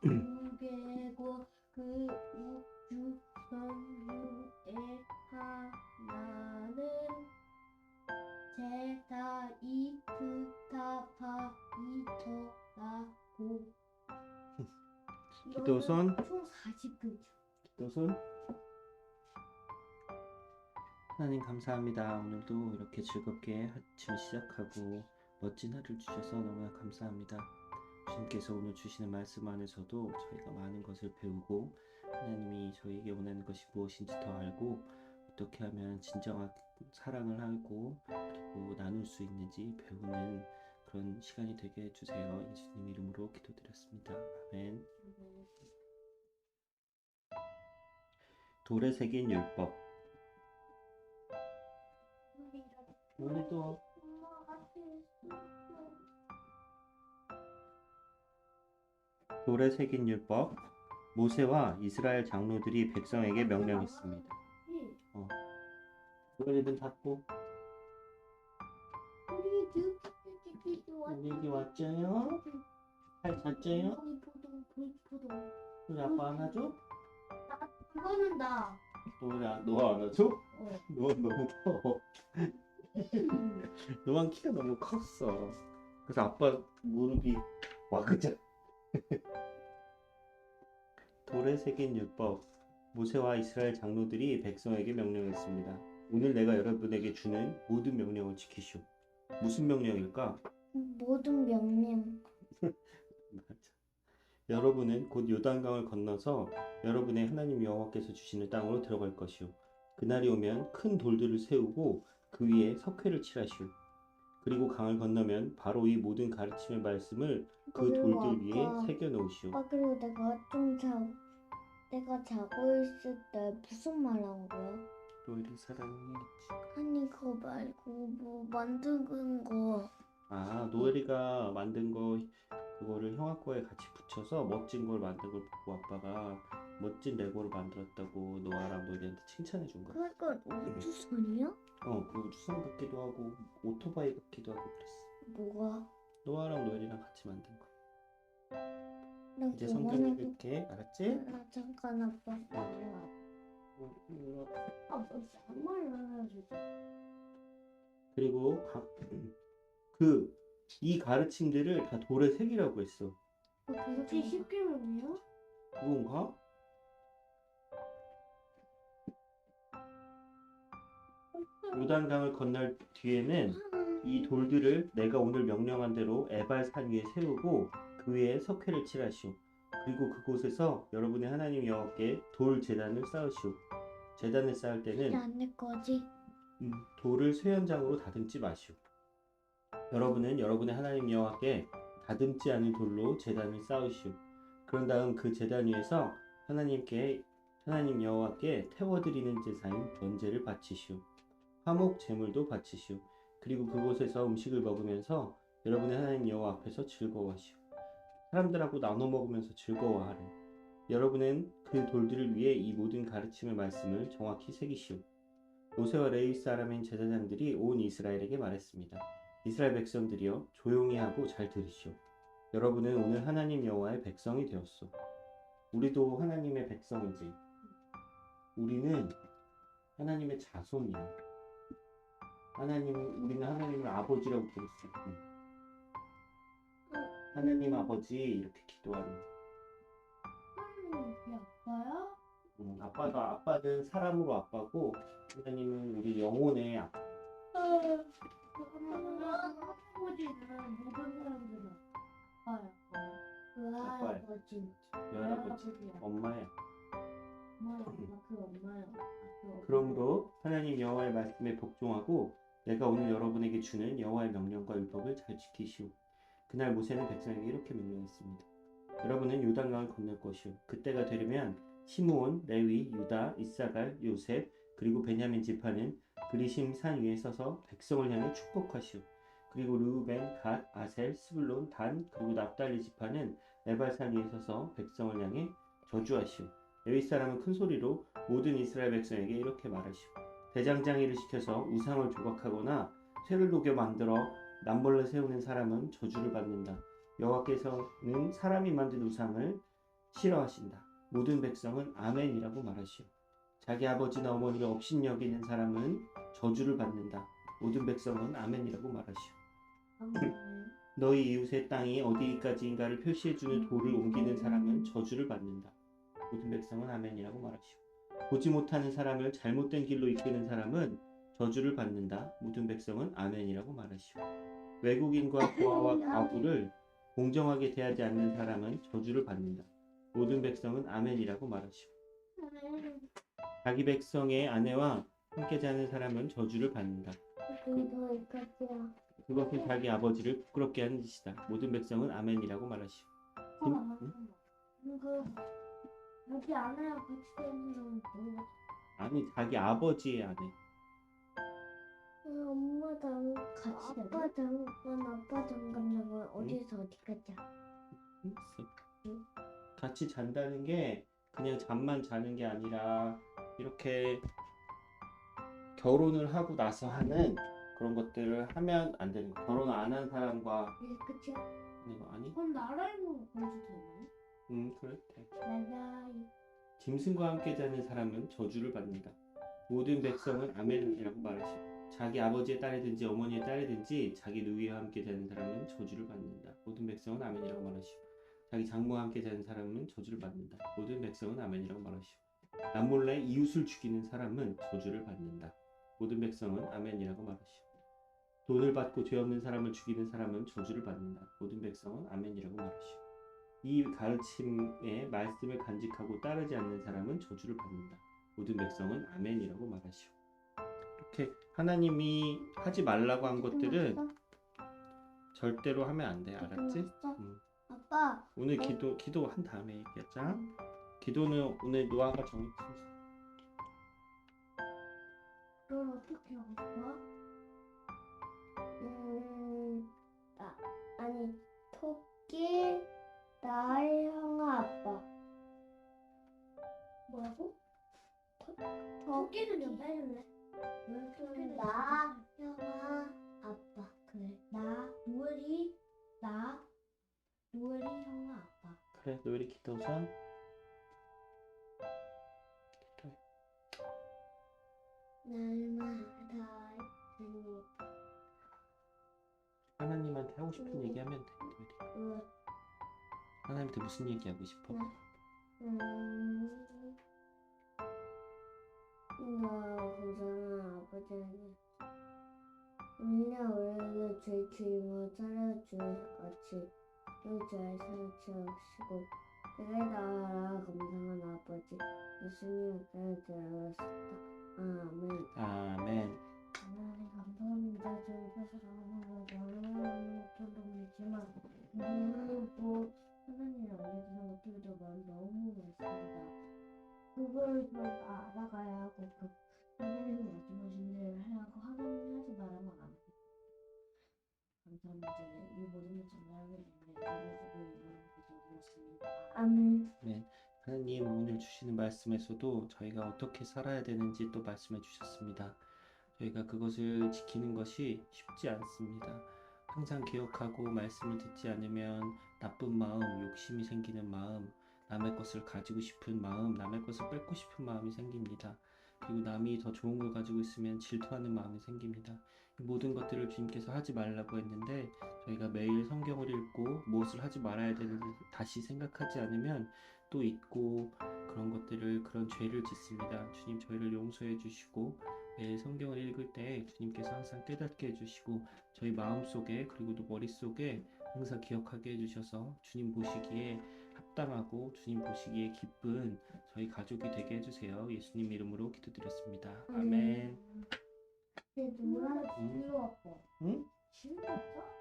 그 우주 하나는. 총 40글자 기도손 하나님 감사합니다. 오늘도 이렇게 즐겁게 아침 시작하고 멋진 하루를 주셔서 너무나 감사합니다. 주님께서 오늘 주시는 말씀 안에서도 저희가 많은 것을 배우고 하나님이 저희에게 원하는 것이 무엇인지 더 알고 어떻게 하면 진정한 사랑을 하고 그리고 나눌 수 있는지 배우는 그런 시간이 되게 해주세요. 예수님 이름으로 기도드렸습니다. 아멘. 돌에 새긴 율법 우리도 돌에 새긴 율법 모세와 이스라엘 장로들이 백성에게 명령했습니다. 어. 우리는 닫고 우리 여기 왔죠요? 잘 잤죠요? 포동 우리 아빠 안아줘? 그거는 나 아, 너가 안아줘? 어. 너 너무 커. 너만 키가 너무 컸어. 그래서 아빠 무릎이 와그작. 돌에 새긴 율법 모세와 이스라엘 장로들이 백성에게 명령했습니다. 오늘 내가 여러분에게 주는 모든 명령을 지키시오. 무슨 명령일까? 모든 명령 맞아. 여러분은 곧 요단강을 건너서 여러분의 하나님 여호와께서 주시는 땅으로 들어갈 것이요. 그날이 오면 큰 돌들을 세우고 그 위에 석회를 칠하시오. 그리고 강을 건너면 바로 이 모든 가르침의 말씀을 그 그리고 돌들 위에 아까- 새겨 놓으시오. 아 그리고 내가 좀 자, 내가 자고 있을 때 무슨 말 한 거야? 너희를 사랑해. 아니 그거 말고 뭐 만드는 거 아, 노엘이가 만든 거 그거를 형아 거에 같이 붙여서 멋진 걸 만든 걸 보고 아빠가 멋진 레고를 만들었다고 노아랑 노엘이한테 칭찬해 준 거야. 그러니까 우주선이야? 어, 그 우주선 같기도 하고 오토바이 같기도 하고 그랬어. 뭐가? 노아랑 노엘이랑 같이 만든 거. 나 이제 성경 읽을게, 알았지? 나 잠깐 아빠 이거. 아빠 정말 알아줘 그리고 그 이 가르침들을 다 돌에 새기라고 했어. 그렇게 쉽게 말해요? 누군가? 요단강을 건널 뒤에는 이 돌들을 내가 오늘 명령한 대로 에발산 위에 세우고 그 위에 석회를 칠하시오. 그리고 그곳에서 여러분의 하나님 여호와께 돌 제단을 쌓으시오. 제단을 쌓을 때는 안내 거지? 음, 돌을 쇠연장으로 다듬지 마시오. 여러분은 여러분의 하나님 여호와께 다듬지 않은 돌로 제단을 쌓으시오. 그런 다음 그 제단 위에서 하나님께 하나님 여호와께 태워드리는 제사인 번제를 바치시오. 화목 제물도 바치시오. 그리고 그곳에서 음식을 먹으면서 여러분의 하나님 여호와 앞에서 즐거워하시오. 사람들하고 나눠 먹으면서 즐거워하래. 여러분은 그 돌들을 위해 이 모든 가르침의 말씀을 정확히 새기시오. 모세와 레위 사람인 제사장들이 온 이스라엘에게 말했습니다. 이스라엘 백성들이여 조용히 하고 잘 들으시오. 여러분은 오늘 하나님 여호와의 백성이 되었소. 우리도 하나님의 백성이지. 우리는 하나님의 자손이야. 하나님 우리는 하나님을 아버지라고 부를 수 하나님 아버지 이렇게 기도하는. 우리 아빠야? 음, 아빠도 아빠는 사람으로 아빠고 하나님은 우리 영혼의 아빠. 할아버지는 모든 사람들은 아빠야 그 아빠야. 할아버지 할아버지, 엄마야. 엄마야 엄마 그 엄마야 아, 그 엄마. 그러므로 하나님 여호와의 말씀에 복종하고 내가 오늘 여러분에게 주는 여호와의 명령과 율법을 잘 지키시오. 그날 모세는 백성에게 이렇게 명령했습니다. 여러분은 요단강을 건널 것이오. 그때가 되려면 시므온, 레위, 유다, 이사갈, 요셉 그리고 베냐민 지파는 그리심 산 위에 서서 백성을 향해 축복하시오. 그리고 르우벤, 갓, 아셀, 스불론, 단 그리고 납달리 지파는 에발산 위에 서서 백성을 향해 저주하시오. 레위 사람은 큰 소리로 모든 이스라엘 백성에게 이렇게 말하시오. 대장장이를 시켜서 우상을 조각하거나 쇠를 녹여 만들어 남벌레 세우는 사람은 저주를 받는다. 여호와께서는 사람이 만든 우상을 싫어하신다. 모든 백성은 아멘이라고 말하시오. 자기 아버지나 어머니를 업신여기는 사람은 저주를 받는다. 모든 백성은 아멘이라고 말하시오. 너희 이웃의 땅이 어디까지인가를 표시해주는 돌을 옮기는 사람은 저주를 받는다. 모든 백성은 아멘이라고 말하시오. 보지 못하는 사람을 잘못된 길로 이끄는 사람은 저주를 받는다. 모든 백성은 아멘이라고 말하시오. 외국인과 고아와 과부를 공정하게 대하지 않는 사람은 저주를 받는다. 모든 백성은 아멘이라고 말하시오. 자기 백성의 아내와 함께 자는 사람은 저주를 받는다. 그것은 자기 아버지를 부끄럽게 하는 짓이다. 모든 백성은 아멘이라고 말하시오. 응? 그 여기 안에랑 같이 다니는 사람은 누구? 아니 자기 아버지의 아내. 엄마 장 같이 아빠 장관 아빠 장관장은 어디서 어디까지야? 있어. 같이 잔다는 게 그냥 잠만 자는 게 아니라 이렇게 결혼을 하고 나서 하는 그런 것들을 하면 안 되는 거. 결혼 안 한 사람과 이게 끝이야? 하는 거 아니? 그럼 나라 있는 거 보여도 되나요? 음 그렇대. 내가 짐승과 함께 자는 사람은 저주를 받는다. 모든 백성은 아멘이라고 말하시오. 자기 아버지의 딸이든지 어머니의 딸이든지 자기 누이와 함께 자는 사람은 저주를 받는다. 모든 백성은 아멘이라고 말하시오. 자기 장모와 함께 자는 사람은 저주를 받는다. 모든 백성은 아멘이라고 말하시오. 남몰래 이웃을 죽이는 사람은 저주를 받는다. 모든 백성은 아멘이라고 말하시오. 돈을 받고 죄 없는 사람을 죽이는 사람은 저주를 받는다. 모든 백성은 아멘이라고 말하시오. 이 가르침의 말씀을 간직하고 따르지 않는 사람은 저주를 받는다. 모든 백성은 아멘이라고 말하시오. 이렇게 하나님이 하지 말라고 한 것들은? 절대로 하면 안 돼. 알았지? 응. 아빠 오늘 기도 기도 한 다음에 얘기하자. 기도는 오늘 노아가 정했지. 넌 어떻게 하고 싶어? 음, 나 아니 토끼 나의 형아 아빠. 뭐라고? 토, 토끼는 좀 빼줄래? 나 형아 아빠. 그래 나 노을이 나 노을이 형아 아빠. 그래, 노엘이 기도선. 날마다 있으니 하나님한테 하고 싶은 얘기 하면 돼. 노엘이. 그 하나님한테 무슨 얘기 하고 싶어? 음, 나 괜찮아 아버지는 맨날 우리에게 제 주임을 차려주같이 잘 살펴시고 내가 나라 감사한 아버지 예수님께 들어갔다 아멘. 아멘. 하나님 감사합니다. 저희 뺏어가는 거 너무너무 감동이지만 하나님 또 하나님 알려주신 것들도 너무 많습니다. 그걸 저희가 알아가야 하고 그 하나님 오늘 주시는 말씀에서도 저희가 어떻게 살아야 되는지 또 말씀해 주셨습니다. 저희가 그것을 지키는 것이 쉽지 않습니다. 항상 기억하고 말씀을 듣지 않으면 나쁜 마음, 욕심이 생기는 마음, 남의 것을 가지고 싶은 마음, 남의 것을 뺏고 싶은 마음이 생깁니다. 그리고 남이 더 좋은 걸 가지고 있으면 질투하는 마음이 생깁니다. 이 모든 것들을 주님께서 하지 말라고 했는데 저희가 매일 성경을 읽고 무엇을 하지 말아야 되는지 다시 생각하지 않으면 또 잊고 그런 것들을 그런 죄를 짓습니다. 주님 저희를 용서해 주시고 매일 성경을 읽을 때 주님께서 항상 깨닫게 해주시고 저희 마음속에 그리고 또 머릿속에 항상 기억하게 해주셔서 주님 보시기에 합당하고 주님 보시기에 기쁜 저희 가족이 되게 해주세요. 예수님 이름으로 기도드렸습니다. 아멘. 내 누나 응? 진로 아빠. 응? 진로 아빠?